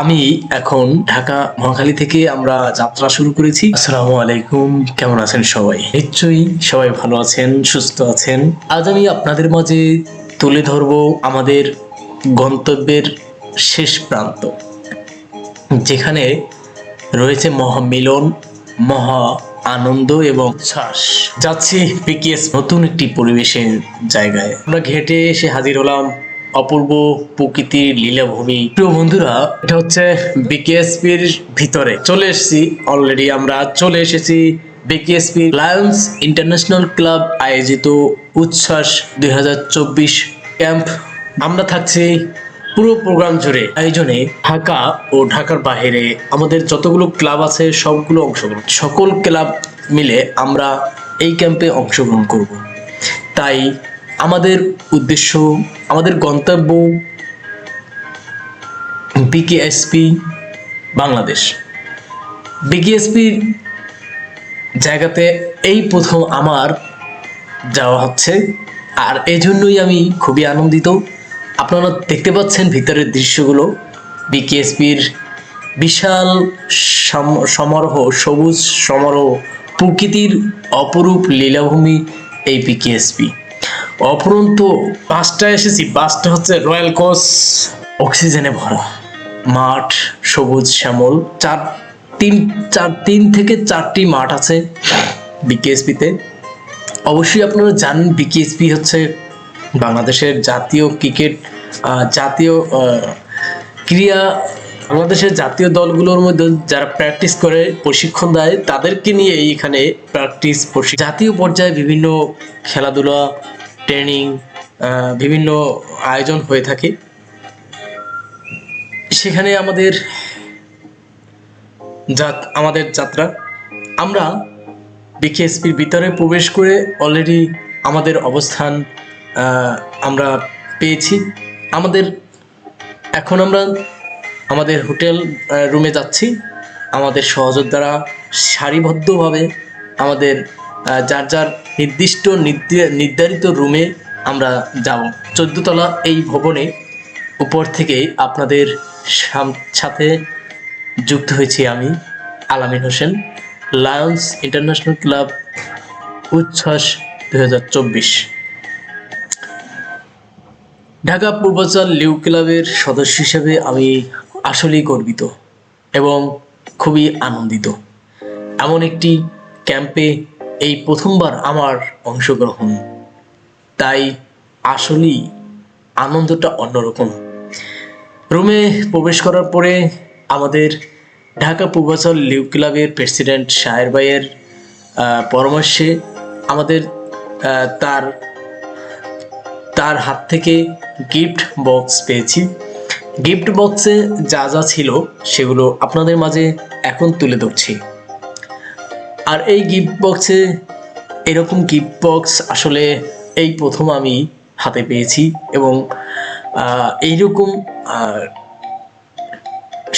আমি এখন ঢাকা মহাখালী থেকে আমরা যাত্রা শুরু করেছি। আসসালামু আলাইকুম, কেমন আছেন সবাই? নিশ্চয়ই সবাই ভালো আছেন, সুস্থ আছেন। আজ আমি আপনাদের মাঝে তুলে ধরবো আমাদের গন্তব্যের শেষ প্রান্ত, যেখানে রয়েছে মহামিলন, মহা আনন্দ এবং শ্বাস যাচ্ছি পিকিএস নতুন একটি পরিবেশের জায়গায়। আমরা ঘেটে এসে হাজির হলাম অপূর্ব প্রকৃতির লীলাভূমি। প্রিয় বন্ধুরা, এটা হচ্ছে বিকেএসপির ভিতরে। চলে এসেছি অলরেডি আমরা চলে এসেছি বিকেএসপি লায়ন্স ইন্টারন্যাশনাল ক্লাব আয়োজিত উচ্ছ্বাস দু হাজার চব্বিশ ক্যাম্প আমরা থাকছি পুরো প্রোগ্রাম জুড়ে। আয়োজনে ঢাকা ও ঢাকার বাইরে আমাদের যতগুলো ক্লাব আছে, সবগুলো অংশগ্রহণ। সকল ক্লাব মিলে আমরা এই ক্যাম্পে অংশগ্রহণ করব। তাই আমাদের উদ্দেশ্য, আমাদের গন্তব্য বিকেএসপি বাংলাদেশ। বিকেএসপির জায়গাতে এই প্রথম আমার যাওয়া হচ্ছে, আর এজন্যই আমি খুবই আনন্দিত। আপনারা দেখতে পাচ্ছেন ভিতরের দৃশ্যগুলো। বিকেএসপির বিশাল সম- সমারোহ, সবুজ সমারোহ, প্রকৃতির অপরূপ লীলাভূমি এই বিকেএসপি অপরন্ত বাসটায় এসেছি। বাসটা হচ্ছে রয়্যাল কোচ অক্সিজেনে ভরা। মাঠ সবুজ শ্যামল। চার তিন চার, তিন থেকে চারটি মাঠ আছে বিকেএসপিতে। অবশ্যই আপনারা জানেন বিকেএসপি হচ্ছে বাংলাদেশের জাতীয় ক্রিকেট জাতীয় ক্রীড়া বাংলাদেশের জাতীয় দলগুলোর মধ্যে যারা প্র্যাকটিস করে, প্রশিক্ষণ দেয়, তাদেরকে নিয়ে এইখানে প্র্যাকটিস জাতীয় পর্যায়ে বিভিন্ন খেলাধুলা ট্রেনিং বিভিন্ন আয়োজন হয়ে থাকে। সেখানে আমাদের যাত- আমাদের যাত্রা, আমরা বিকেএসপির ভিতরে প্রবেশ করে অলরেডি আমাদের অবস্থান আমরা পেয়েছি। আমাদের, এখন আমরা আমাদের হোটেল রুমে যাচ্ছি। আমাদের সহযোদ্ধারা সারিবদ্ধভাবে আমাদের যার যার নির্দিষ্ট নির্দি- নির্ধারিত রুমে আমরা যাব। চোদ্দতলা এই ভবনে উপর থেকে আপনাদের সাথে যুক্ত হয়েছি আমি, আলামিন হোসেন, লায়ন্স ইন্টারন্যাশনাল ক্লাব, উচ্ছ্বাস দুই হাজার চব্বিশ। ঢাকা পূর্বাচল লিউ ক্লাবের সদস্য হিসেবে আমি আসলেই গর্বিত এবং খুবই আনন্দিত। এমন একটি ক্যাম্পে এই প্রথমবার আমার অংশগ্রহণ। তাই আসলেই আনন্দটা অন্যরকম। রুমে প্রবেশ করার পরে আমাদের ঢাকা পূর্বাচল লিউ ক্লাবের প্রেসিডেন্ট শাহের ভাইয়ের পরামর্শে আমাদের তার তার হাত থেকে গিফট বক্স পেয়েছি। গিফট বক্সে যা যা ছিল সেগুলো আপনাদের মাঝে এখন তুলে ধরছি। আর এই গিফট বক্সে এরকম গিফট বক্স আসলে এই প্রথম আমি হাতে পেয়েছি এবং এইরকম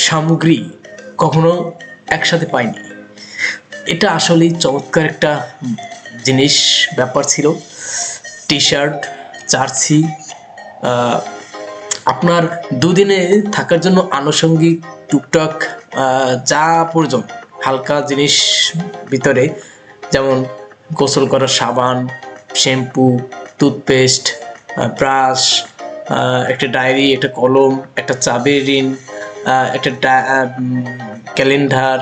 সামগ্রী কখনো একসাথে পাইনি। এটা আসলেই চমৎকার একটা জিনিস, ব্যাপার ছিল। টি শার্ট জার্সি আপনার দুদিনে থাকার জন্য আনুষঙ্গিক টুকটাক যা প্রয়োজন। হালকা জিনিস ভিতরে যেমন গোসল করার সাবান শ্যাম্পু টুথপেস্ট ব্রাশ একটা ডায়েরি একটা কলম একটা চাবের আহ, একটা ক্যালেন্ডার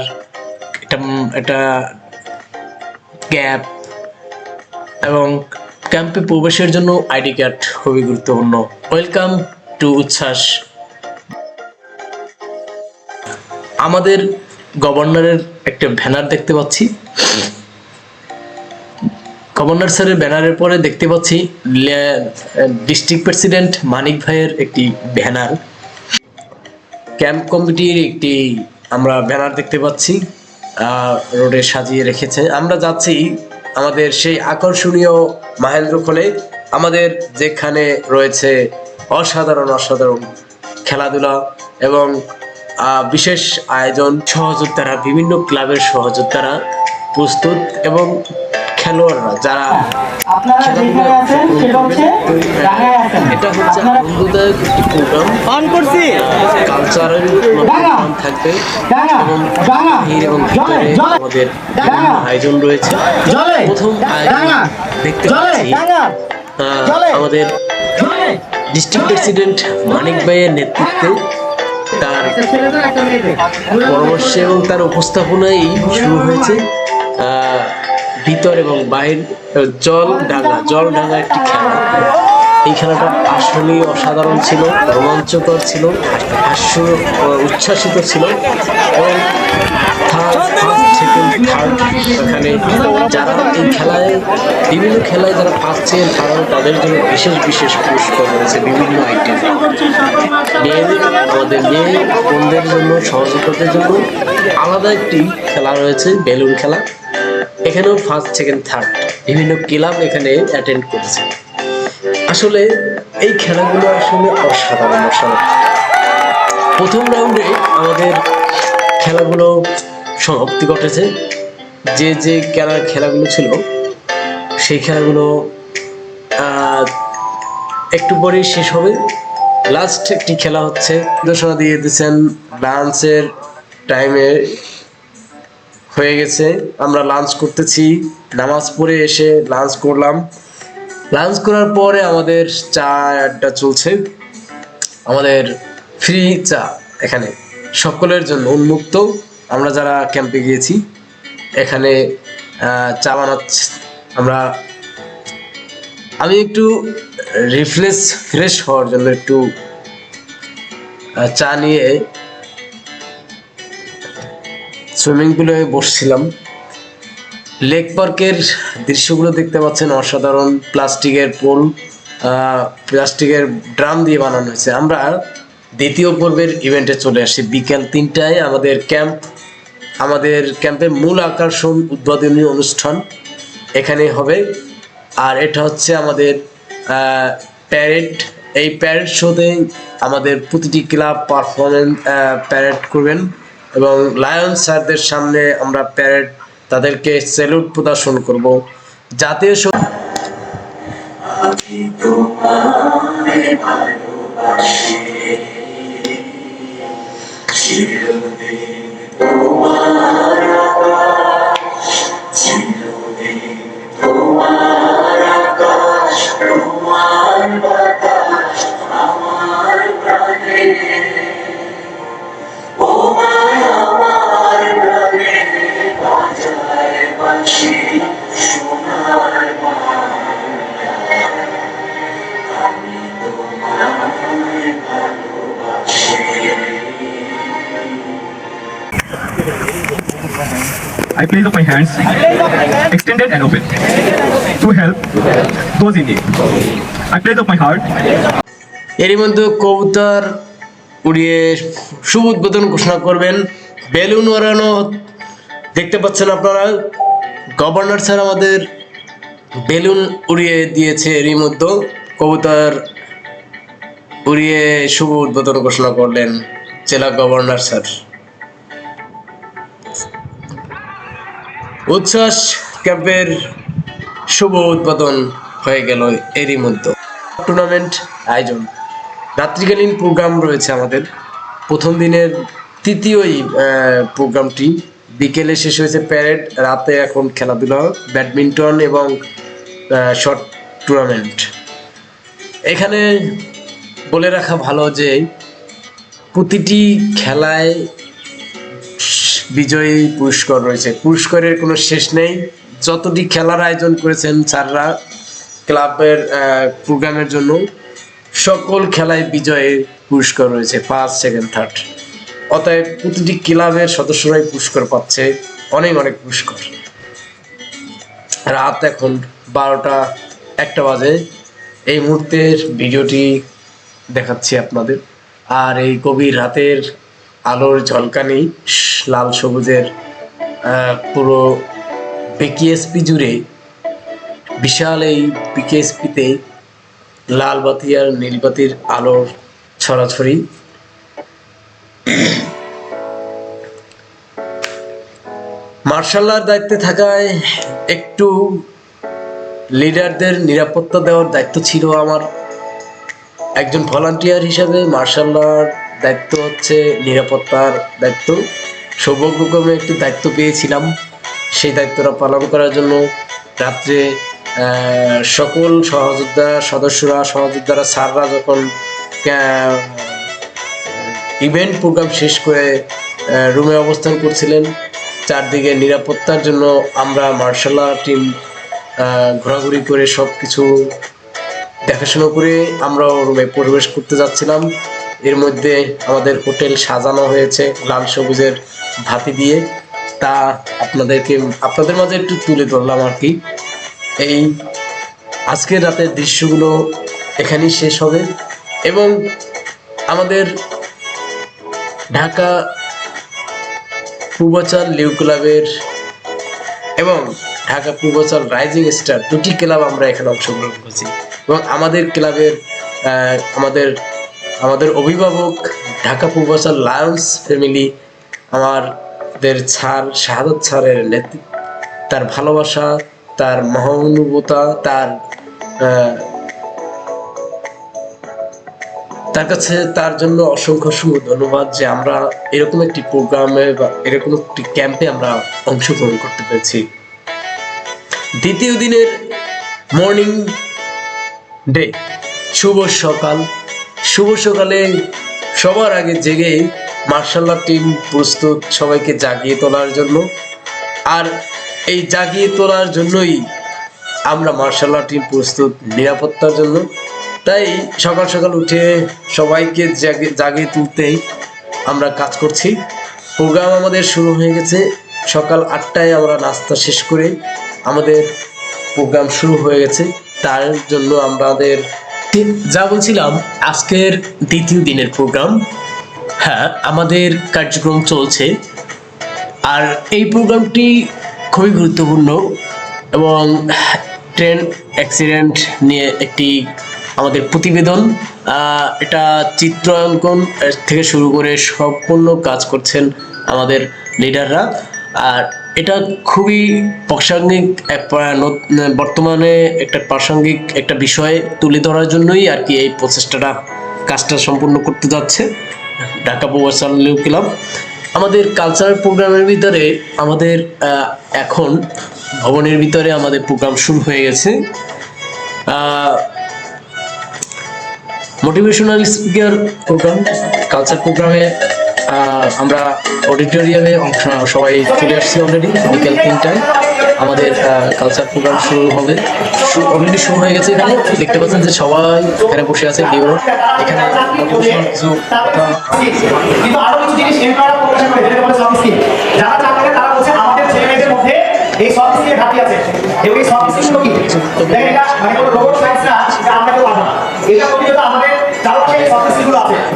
একটা একটা ক্যাপ এবং ক্যাম্পে প্রবেশের জন্য আইডি কার্ড খুবই গুরুত্বপূর্ণ। ওয়েলকাম টু উচ্ছ্বাস। আমাদের গভর্নরের একটা ব্যানার দেখতে পাচ্ছি। গভর্নর স্যারের ব্যানারের পরে দেখতে পাচ্ছি ডিস্ট্রিক্ট প্রেসিডেন্ট মানিক ভাইয়ের একটি ব্যানার। ক্যাম্প কমিটির একটি আমরা ব্যানার দেখতে পাচ্ছি রোডে সাজিয়ে রেখেছে। আমরা যাচ্ছি আমাদের সেই আকর্ষণীয় মাহেন্দ্র খোলে। আমাদের যেখানে রয়েছে অসাধারণ অসাধারণ খেলাধুলা এবং বিশেষ আয়োজন সহযোদ্ধারা বিভিন্ন ক্লাবের সহযোদ্ধারা প্রস্তুত এবং খেলোয়াড়রা যারা এটা হচ্ছে আনন্দদায়ক একটি প্রোগ্রাম অন করছি কালচারাল। প্রোগ্রাম থাকবে এবং বাহির এবং ভিতরে আমাদের বিভিন্ন আয়োজন রয়েছে প্রথম আয়োজন দেখতে পাচ্ছি। আমাদের ডিস্ট্রিক্ট প্রেসিডেন্ট মানিক ভাইয়ের নেতৃত্বে তার পরামর্শে এবং তার উপস্থাপনায় শুরু হয়েছে। ভিতর এবং বাইর জল ডাঙ্গা জল ডাঙ্গা একটি খেলা। এই খেলাটা আসলেই অসাধারণ ছিল, রোমাঞ্চকর ছিল হাস্য উচ্ছ্বাসিত ছিল। এবং ফার্স্ট সেকেন্ড থার্ড এখানে যারা এই খেলায়, বিভিন্ন খেলায় যারা ফার্স্ট সেকেন্ড থার্ড তাদের জন্য বিশেষ বিশেষ পুরস্কার রয়েছে বিভিন্ন আইটেম মেয়েদের আমাদের মেয়ে, বোনদের জন্য সহযোগিতাদের জন্য আলাদা একটি খেলা রয়েছে, বেলুন খেলা। এখানেও ফার্স্ট সেকেন্ড থার্ড বিভিন্ন ক্লাব এখানে অ্যাটেন্ড করেছে। আসলে এই খেলাগুলো আসলে অসাধারণ অসাধারণ। প্রথম রাউন্ডে আমাদের খেলাগুলো সমাপ্তি ঘটেছে। যে যে খেলার খেলাগুলো ছিল, সেই খেলাগুলো একটু পরেই শেষ হবে। লাস্ট একটি খেলা হচ্ছে নির্দেশনা দিয়ে দিয়েছেন লাঞ্চের টাইমে হয়ে গেছে। আমরা লাঞ্চ করতেছি, নামাজ পড়ে এসে লাঞ্চ করলাম। লাঞ্চ করার পরে আমাদের চা আড্ডা চলছে। আমাদের ফ্রি চা এখানে। সকলের জন্য উন্মুক্ত। আমরা যারা ক্যাম্পে গিয়েছি, এখানে চা বানাচ্ছি। আমরা, আমি একটু রিফ্রেশ ফ্রেশ হওয়ার জন্য একটু চা নিয়ে সুইমিং পুলে বসছিলাম। লেক পার্কের দৃশ্যগুলো দেখতে পাচ্ছেন অসাধারণ প্লাস্টিকের পোল প্লাস্টিকের ড্রাম দিয়ে বানানো হয়েছে। আমরা দ্বিতীয় পর্বের ইভেন্টে চলে আসি। বিকেল তিনটায় আমাদের ক্যাম্প আমাদের ক্যাম্পের মূল আকর্ষণ উদ্বোধনী অনুষ্ঠান এখানে হবে। আর এটা হচ্ছে আমাদের প্যারেড এই প্যারেড শোতে আমাদের প্রতিটি ক্লাব পারফরমেন্স প্যারেড করবেন এবং লায়ন স্যারদের সামনে আমরা প্যারেড তাদেরকে স্যালুট প্রদর্শন করব। জাতীয় সং- I place of my hands extended and open to help those in need. I place of my heart. এরই মধ্যে কবুতর উড়িয়ে শুভ উদ্বোধন ঘোষণা করবেন। বেলুন ওড়ানো দেখতে পাচ্ছেন আপনারা। গভর্নর স্যার আমাদের বেলুন উড়িয়ে দিয়েছে এরই মধ্যে। কবুতর উড়িয়ে শুভ উদ্বোধন ঘোষণা করলেন জেলা গভর্নর স্যার। উচ্ছ্বাস ক্যাম্পের শুভ উদ্বোধন হয়ে গেল এরই মধ্যে। টুর্নামেন্ট আয়োজন। রাত্রিকালীন প্রোগ্রাম রয়েছে আমাদের। প্রথম দিনের তৃতীয়ই প্রোগ্রামটি বিকেলে শেষ হয়েছে প্যারেড রাতে এখন খেলাধুলা ব্যাডমিন্টন এবং শর্ট টুর্নামেন্ট এখানে বলে রাখা ভালো যে, প্রতিটি খেলায় বিজয়ী পুরস্কার রয়েছে। পুরস্কারের কোনো শেষ নেই। যতটি খেলার আয়োজন করেছেন স্যাররা ক্লাবের প্রোগ্রামের জন্য, সকল খেলায় বিজয়ের পুরস্কার রয়েছে ফার্স্ট সেকেন্ড থার্ড অতএব প্রতিটি ক্লাবের সদস্যরাই পুরস্কার পাচ্ছে, অনেক অনেক পুরস্কার। রাত এখন বারোটা একটা বাজে। এই মুহূর্তের ভিডিওটি দেখাচ্ছি আপনাদের। আর এই গভীর রাতের আলোর ঝলকানি, লাল সবুজের পুরো বিকেএসপি জুড়ে বিশাল এই বিকেএসপিতে লাল বাতি আর নীল বাতির আলোর ছড়াছড়ি। মার্শাল্লার দায়িত্বে থাকায় একটু লিডারদের নিরাপত্তা দেওয়ার দায়িত্ব ছিল আমার। একজন ভলান্টিয়ার হিসাবে মার্শাল্লার দায়িত্ব হচ্ছে নিরাপত্তার দায়িত্ব। সৌভাগ্যক্রমে একটি দায়িত্ব পেয়েছিলাম। সেই দায়িত্বটা পালন করার জন্য রাত্রে সকল সহযোদ্ধা সদস্যরা, সহযোদ্ধারা, স্যাররা যখন ইভেন্ট প্রোগ্রাম শেষ করে রুমে অবস্থান করছিলেন, চারদিকে নিরাপত্তার জন্য আমরা মার্শাল টিম ঘোরাঘুরি করে সব কিছু দেখাশোনা করে আমরাও রুমে প্রবেশ করতে যাচ্ছিলাম। এর মধ্যে আমাদের হোটেল সাজানো হয়েছে লাল সবুজের ভাতি দিয়ে। তা আপনাদেরকে, আপনাদের মাঝে একটু তুলে ধরলাম আর কি। এই আজকের রাতের দৃশ্যগুলো এখানেই শেষ হবে। এবং আমাদের ঢাকা পূর্বাচল লিউ ক্লাবের এবং ঢাকা পূর্বাচল রাইজিং স্টার দুটি ক্লাব আমরা এখানে অংশগ্রহণ করছি। এবং আমাদের ক্লাবের আমাদের আমাদের অভিভাবক, ঢাকা পূর্বাচল লায়ন্স ফ্যামিলি, আমাদের ছাড় শাহাদত ছাড়ের নেতৃত্ব তার ভালোবাসা, তার মহানুভূতা, তার তার কাছে তার জন্য অসংখ্য অসংখ্য ধন্যবাদ যে আমরা এরকম একটি প্রোগ্রামে বা এরকম একটি ক্যাম্পে আমরা অংশগ্রহণ করতে পেরেছি। দ্বিতীয় দিনের মর্নিং ডে, শুভ সকাল। শুভ সকালে। সবার আগে জেগে মার্শাল আর্ট টিম প্রস্তুত সবাইকে জাগিয়ে তোলার জন্য। আর এই জাগিয়ে তোলার জন্যই আমরা মার্শাল আর্ট টিম প্রস্তুত নিরাপত্তার জন্য। তাই সকাল সকাল উঠে সবাইকে জাগি- জাগিয়ে তুলতেই আমরা কাজ করছি। প্রোগ্রাম আমাদের শুরু হয়ে গেছে। সকাল আটটায় আমরা নাস্তা শেষ করে আমাদের প্রোগ্রাম শুরু হয়ে গেছে। তার জন্য আমাদের যা বলছিলাম, আজকের দ্বিতীয় দিনের প্রোগ্রাম হ্যাঁ আমাদের কার্যক্রম চলছে। আর এই প্রোগ্রামটি খুবই গুরুত্বপূর্ণ এবং ট্রেন অ্যাক্সিডেন্ট নিয়ে একটি আমাদের প্রতিবেদন। এটা চিত্রাঙ্কন থেকে শুরু করে সম্পূর্ণ কাজ করছেন আমাদের লিডাররা আর এটা খুবই প্রাসঙ্গিক বর্তমানে একটা প্রাসঙ্গিক একটা বিষয় তুলে ধরার জন্যই আর কি এই প্রচেষ্টাটা, কাজটা সম্পূর্ণ করতে যাচ্ছে ঢাকা প্রবাসন লিউ ক্লাব আমাদের কালচারাল প্রোগ্রামের ভিতরে আমাদের এখন ভবনের ভিতরে আমাদের প্রোগ্রাম শুরু হয়ে গেছে। মোটিভেশনাল স্পিকার প্রোগ্রাম কালচার প্রোগ্রামে আমরা অডিটোরিয়ামে সবাই চলে আসছি অলরেডি বিকেল তিনটায় আমাদের কালচার প্রোগ্রাম শুরু হবে অলরেডি শুরু হয়ে গেছে এখানে দেখতে পাচ্ছেন যে সবাই এখানে বসে আছে ডিওর এখানে কিছু কিছু এই সফট স্কিলের ঘাটতি আছে এবং এই সফট স্কিল কি দেখেন মানে কোনো রোবট সায়েন্স না আমরা কেউ পাবো না এটা প্রতিনিয়ত আমাদের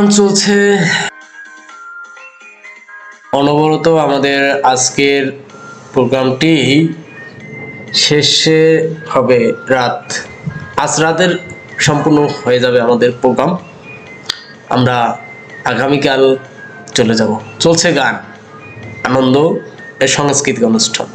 প্রোগ্রাম চলছে। অনবরত আমাদের আজকের প্রোগ্রামটি শেষে হবে রাত। আজ রাতের সম্পূর্ণ হয়ে যাবে আমাদের প্রোগ্রাম। আমরা আগামীকাল চলে যাব। চলছে গান, আনন্দ, এর সাংস্কৃতিক অনুষ্ঠান।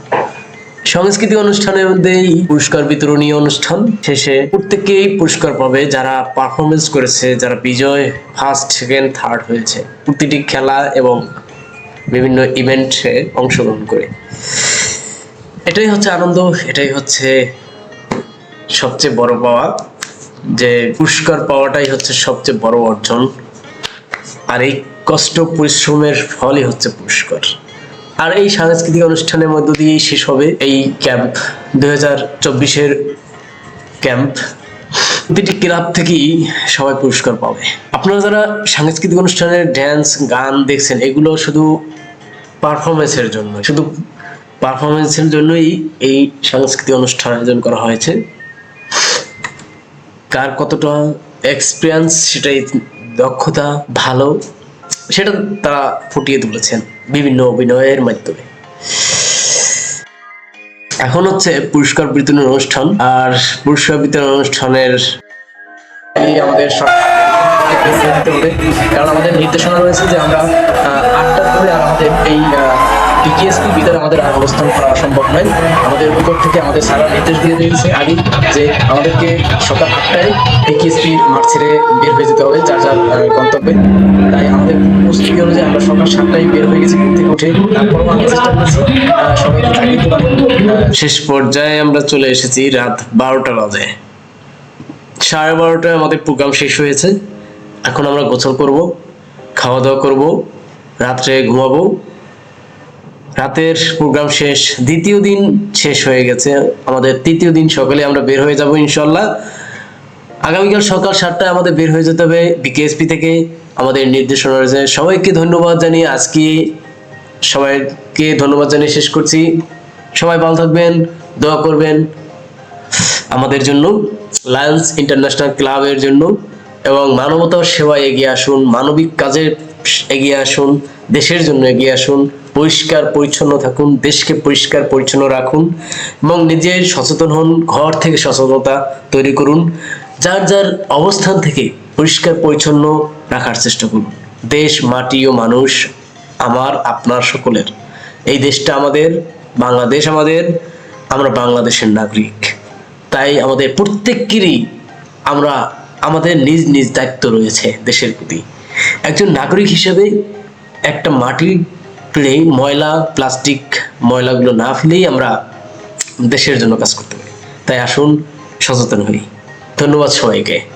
সাংস্কৃতিক অনুষ্ঠানের মধ্যেই পুরস্কার বিতরণী অনুষ্ঠান শেষে প্রত্যেকেই পুরস্কার পাবে যারা পারফরমেন্স করেছে, যারা বিজয় ফার্স্ট সেকেন্ড থার্ড হয়েছে। প্রতিটি খেলা এবং বিভিন্ন ইভেন্টে অংশগ্রহণ করে। এটাই হচ্ছে আনন্দ, এটাই হচ্ছে সবচেয়ে বড় পাওয়া। যে পুরস্কার পাওয়াটাই হচ্ছে সবচেয়ে বড় অর্জন। আর এই কষ্ট, পরিশ্রমের ফলই হচ্ছে পুরস্কার। আর এই সাংস্কৃতিক অনুষ্ঠানের মধ্য দিয়েই শেষ হবে এই ক্যাম্প, দুই হাজার চব্বিশের ক্যাম্প। প্রতিটি ক্লাব থেকেই সবাই পুরস্কার পাবে। আপনারা যারা সাংস্কৃতিক অনুষ্ঠানের ড্যান্স গান দেখছেন, এগুলো শুধু পারফরমেন্সের জন্য, শুধু পারফরমেন্সের জন্যই এই সাংস্কৃতিক অনুষ্ঠান আয়োজন করা হয়েছে। কার কতটা এক্সপিরিয়েন্স সেটাই দক্ষতা ভালো, সেটা তারা ফুটিয়ে তুলেছেন। বিভিন্ন অভিনয়ের মাধ্যমে। এখন হচ্ছে পুরস্কার বিতরণ অনুষ্ঠান, আর পুরস্কার বিতরণ অনুষ্ঠানের আমাদের কারণ আমাদের নির্দেশনা রয়েছে যে আমরা আটটা আর আমাদের এই ডিকেএসপি ভিতরে আমাদের আর অবস্থান করা সম্ভব নয়। আমাদের উপর থেকে আমাদের সারা নির্দেশ দিয়ে দিয়েছে আগে যে আমাদেরকে সকাল আটটায় ডিকেএসপি মাঠ ছেড়ে বের হয়ে যেতে হবে, যার যার গন্তব্যে। তাই আমাদের প্রস্তুতি অনুযায়ী আমরা সকাল সাতটায় বের হয়ে গেছি থেকে উঠে তারপরেও আমরা চেষ্টা করছি শেষ পর্যায়ে আমরা চলে এসেছি রাত বারোটা বাজে। সাড়ে বারোটায় আমাদের প্রোগ্রাম শেষ হয়েছে। এখন আমরা গোসল করব, খাওয়া দাওয়া করব, রাত্রে ঘুমাবো। রাতের প্রোগ্রাম শেষ, দ্বিতীয় দিন শেষ হয়ে গেছে। আমাদের তৃতীয় দিন সকালে আমরা বের হয়ে যাব ইনশাল্লাহ আগামীকাল সকাল সাতটায় আমাদের বের হয়ে যেতে হবে বিকেএসপি থেকে। আমাদের নির্দেশনা রয়েছে। সবাইকে ধন্যবাদ জানিয়ে আজকে সবাইকে ধন্যবাদ জানিয়ে শেষ করছি। সবাই ভালো থাকবেন, দোয়া করবেন আমাদের জন্য, লায়ন্স ইন্টারন্যাশনাল ক্লাবের জন্য। এবং মানবতার সেবায় এগিয়ে আসুন, মানবিক কাজে এগিয়ে আসুন, দেশের জন্য এগিয়ে আসুন। পরিষ্কার পরিচ্ছন্ন থাকুন, দেশকে পরিষ্কার পরিচ্ছন্ন রাখুন এবং নিজের সচেতন হন, ঘর থেকে সচেতনতা তৈরি করুন, যার যার অবস্থান থেকে পরিষ্কার পরিচ্ছন্ন রাখার চেষ্টা করুন। দেশ, মাটি ও মানুষ আমার, আপনার সকলের। এই দেশটা আমাদের, বাংলাদেশ আমাদের, আমরা বাংলাদেশের নাগরিক। তাই আমাদের প্রত্যেকেরই আমরা, আমাদের নিজ নিজ দায়িত্ব রয়েছে দেশের প্রতি। একজন নাগরিক হিসেবে একটা মাটি ফেলেই ময়লা প্লাস্টিক ময়লাগুলো না ফেলেই আমরা দেশের জন্য কাজ করতে পারি। তাই আসুন, সচেতন হই। ধন্যবাদ সবাইকে।